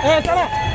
Eh, 来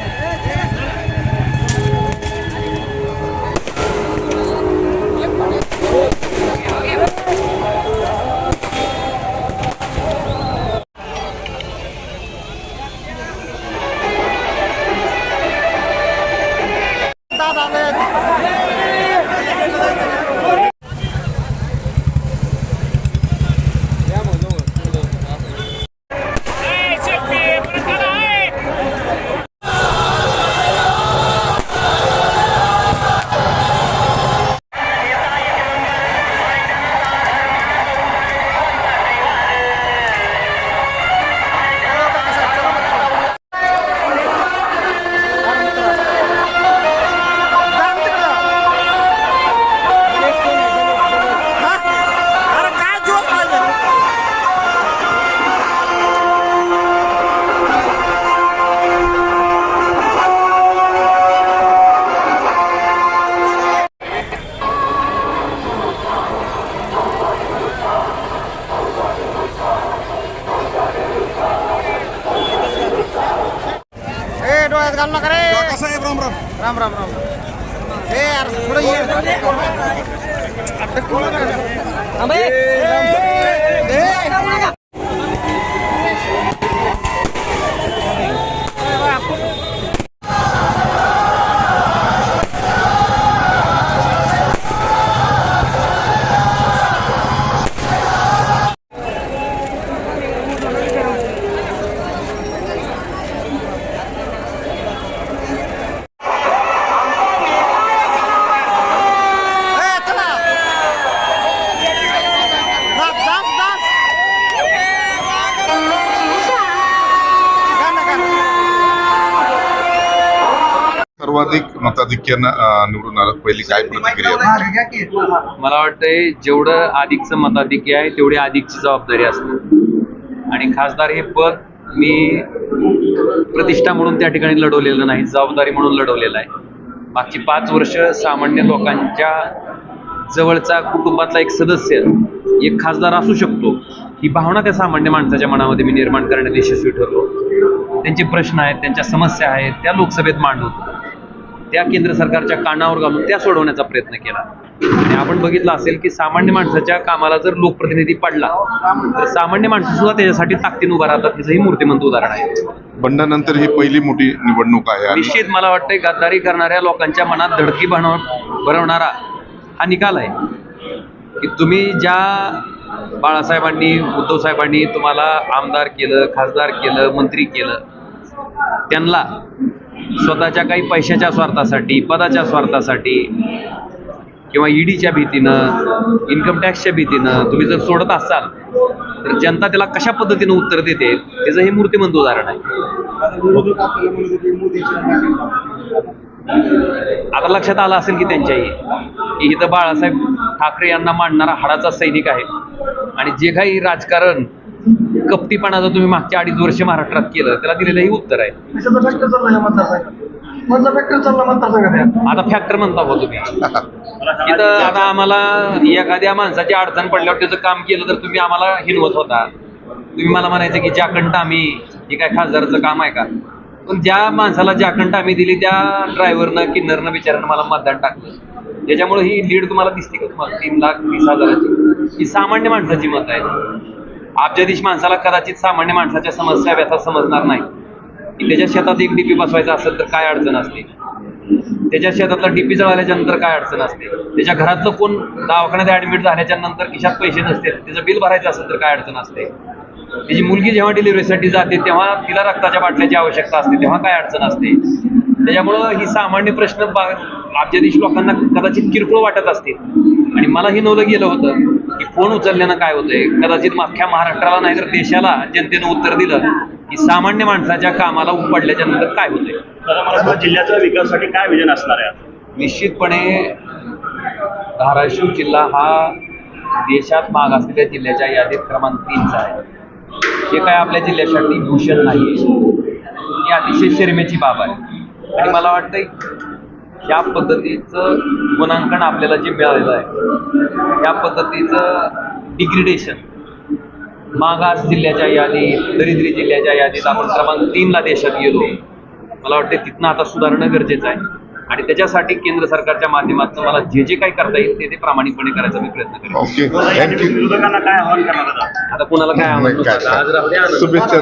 डोळ्यात घालू नका रे कसा आहे राम राम राम राम राम ए यार पुढे ये ए सर्वाधिक मताधिक्यानं निवडून आलं. पहिली काय प्रतिक्रिया? मला वाटतंय जेवढं अधिकचं मताधिक्य आहे तेवढी अधिकची जबाबदारी असते. आणि खासदार हे पद मी प्रतिष्ठा म्हणून त्या ठिकाणी लढवलेलं नाही जबाबदारी म्हणून लढवलेलं आहे. मागची पाच वर्ष सामान्य लोकांच्या जवळचा कुटुंबातला एक सदस्य एक खासदार असू शकतो. ही भावना त्या सामान्य माणसाच्या मनामध्ये मी निर्माण करण्यात यशस्वी ठरलो. त्यांचे प्रश्न आहेत त्यांच्या समस्या आहेत त्या लोकसभेत मांडून. त्या केंद्र सरकारच्या कानावर घालून त्या सोडवण्याचा प्रयत्न केला. आणि आपण बघितलं असेल की सामान्य माणसाच्या कामाला जर लोकप्रतिनिधी पडला तर सामान्य माणसं सुद्धा त्याच्यासाठी ताकदीने उभा राहतात. त्याचंही मूर्तिमंत उदाहरण आहे. बंडानंतर ही पहिली मोठी निवडणूक आहे निश्चित मला वाटतंय गद्दारी करणाऱ्या लोकांच्या मनात धडकी भरवणारा हा निकाल आहे. की तुम्ही ज्या बाळासाहेबांनी उद्धव साहेबांनी तुम्हाला आमदार केलं खासदार केलं मंत्री केलं त्यांना स्वतःच्या काही पैशाच्या स्वार्थासाठी पदाच्या स्वार्थासाठी किंवा ईडीच्या भीतीनं इन्कम टॅक्सच्या भीतीनं तुम्ही जर सोडत असाल तर जनता त्याला कशा पद्धतीनं उत्तर देते? त्याचं हे मूर्तिमंत उदाहरण आहे. आता लक्षात आलं असेल की त्यांच्याही की इथं बाळासाहेब ठाकरे यांना मांडणारा हाडाचा सैनिक आहे. आणि जे काही राजकारण कपटीपणाचं तुम्ही मागच्या अडीच वर्ष महाराष्ट्रात केलं त्याला दिलेलं हे उत्तर आहे. आता फॅक्टर म्हणता हो तुम्ही. इथं आता आम्हाला एखाद्या माणसाची अडचण पडल्यावर त्याचं काम केलं तर तुम्ही आम्हाला हिनवत होता. तुम्ही मला म्हणायचं की ज्याकंठ आम्ही हे काय खासदाराचं काम आहे का? पण ज्या माणसाला ज्याकंठ आम्ही दिली त्या ड्रायव्हरनं किन्नरनं बिचारानं मला मतदान टाकलं. त्याच्यामुळे ही लीड तुम्हाला दिसते का तुम्हाला? तीन लाख वीस हजाराची. ही सामान्य माणसाची मत आहे अब्जाधीश माणसाला कदाचित सामान्य माणसाच्या समस्या व्यथा समजणार नाही. की त्याच्या शेतात एक डीपी बसवायचा असेल तर काय अडचण असते? त्याच्या शेतातला डीपी जळाल्याच्या नंतर काय अडचण असते? त्याच्या घरातलं कोण दवाखान्यात ऍडमिट झाल्याच्यानंतर खिशात पैसे नसते त्याचं बिल भरायचं असेल तर काय अडचण असते? त्याची मुलगी जेव्हा डिलिव्हरीसाठी जाते तेव्हा तिला रक्ताच्या बाटल्याची आवश्यकता असते तेव्हा काय अडचण असते? त्याच्यामुळं ही सामान्य प्रश्न बा- लोकांना कदाचित किरकोळ वाटत असतील. आणि मला हे नवलं गेलं होतं. की फोन उचलल्यानं काय होतंय? कदाचित अख्ख्या महाराष्ट्राला नाही तर देशाला जनतेनं उत्तर दिलं की सामान्य माणसाच्या कामाला उपडल्याच्या नंतर काय होतंय? जिल्ह्याच्या विकासासाठी काय विजन असणार आहे? निश्चितपणे धाराशिव जिल्हा हा देशात माग असलेल्या जिल्ह्याच्या यादीत क्रमांक तीनचा आहे. हे काय आपल्या जिल्ह्यासाठी भूषण नाही ही अतिशय शर्मेची बाब आहे. आणि मला वाटतं ह्या पद्धतीचं गुणांकन आपल्याला जे मिळालेलं आहे ह्या पद्धतीचं डिग्रेडेशन मागास जिल्ह्याच्या यादीत दरिद्री जिल्ह्याच्या यादीत आपण क्रमांक तीनला देशात गेलो. मला वाटते तिथनं आता सुधारणं गरजेचं आहे. आणि त्याच्यासाठी केंद्र सरकारच्या माध्यमातून मला जे जे काही करता येईल ते ते प्रामाणिकपणे करायचा मी प्रयत्न करेन. ओके या थँक्यू विरोधकांना काय आव्हान करणार आता? कोणाला काय नाही, आवडतं काय आज राहू द्या आनंद. शुभेच्छा